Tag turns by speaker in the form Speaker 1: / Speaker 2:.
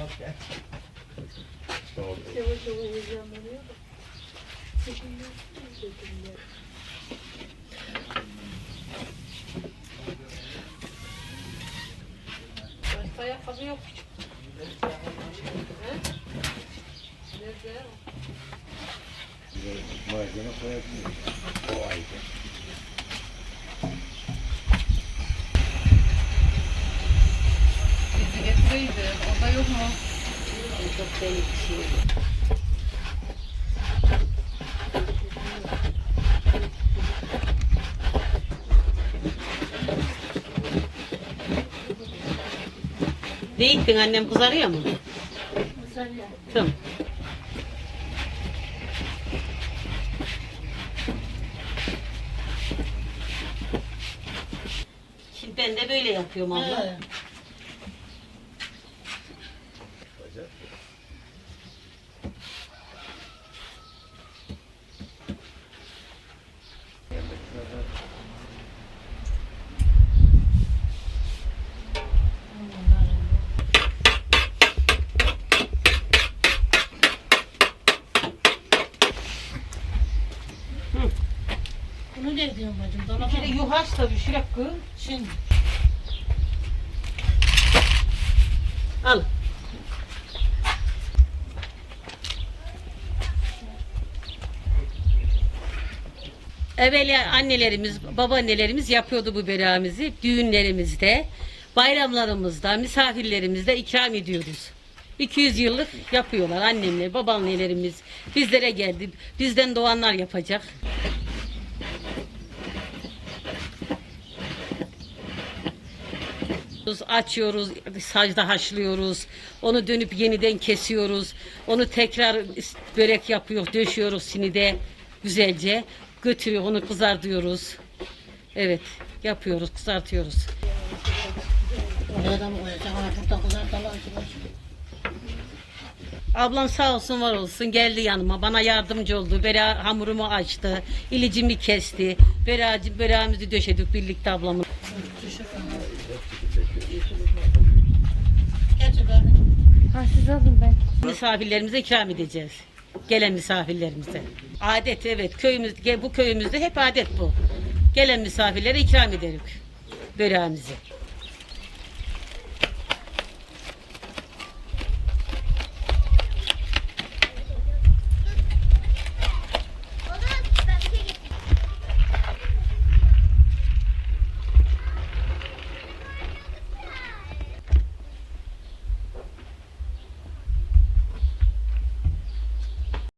Speaker 1: yok yani. Doğru. Yavaş yavaş heyecanlanıyor da. Başka ayakkabı yok. Nerede?
Speaker 2: Malzeme koyabiliriz.
Speaker 3: Bizi getireydi. Orada yok mu?
Speaker 1: Çok deli bir şey.
Speaker 4: Ne ittin annem kızarıyor mu?
Speaker 1: Ya.
Speaker 4: Tamam. Şimdi ben de böyle yapıyorum abla.
Speaker 1: Bunu ne diyorsun bacım?
Speaker 4: Bir
Speaker 1: Dolaba
Speaker 4: kere yuhaş tabii şuraya koy.
Speaker 1: Şimdi.
Speaker 4: Al. Evvel annelerimiz, babaannelerimiz yapıyordu bu böreğimizi. Düğünlerimizde, bayramlarımızda, misafirlerimizde ikram ediyoruz. 200 yıllık yapıyorlar annemler, babaannelerimiz. Bizlere geldi. Bizden doğanlar yapacak. Açıyoruz, sacda haşlıyoruz. Onu dönüp yeniden kesiyoruz. Onu tekrar börek yapıyor, döşüyoruz sinide güzelce. Götürüyor, onu kızartıyoruz. Evet, yapıyoruz, kızartıyoruz. Ablam sağ olsun var olsun geldi yanıma bana yardımcı oldu. Bera hamurumu açtı. ilicimi kesti. Bera, böreğimizi döşedik birlikte ablamın. Misafirlerimize ikram edeceğiz. Gelen misafirlerimize. Adet evet köyümüz bu köyümüzde hep adet bu. Gelen misafirlere ikram ederiz böreğimizi.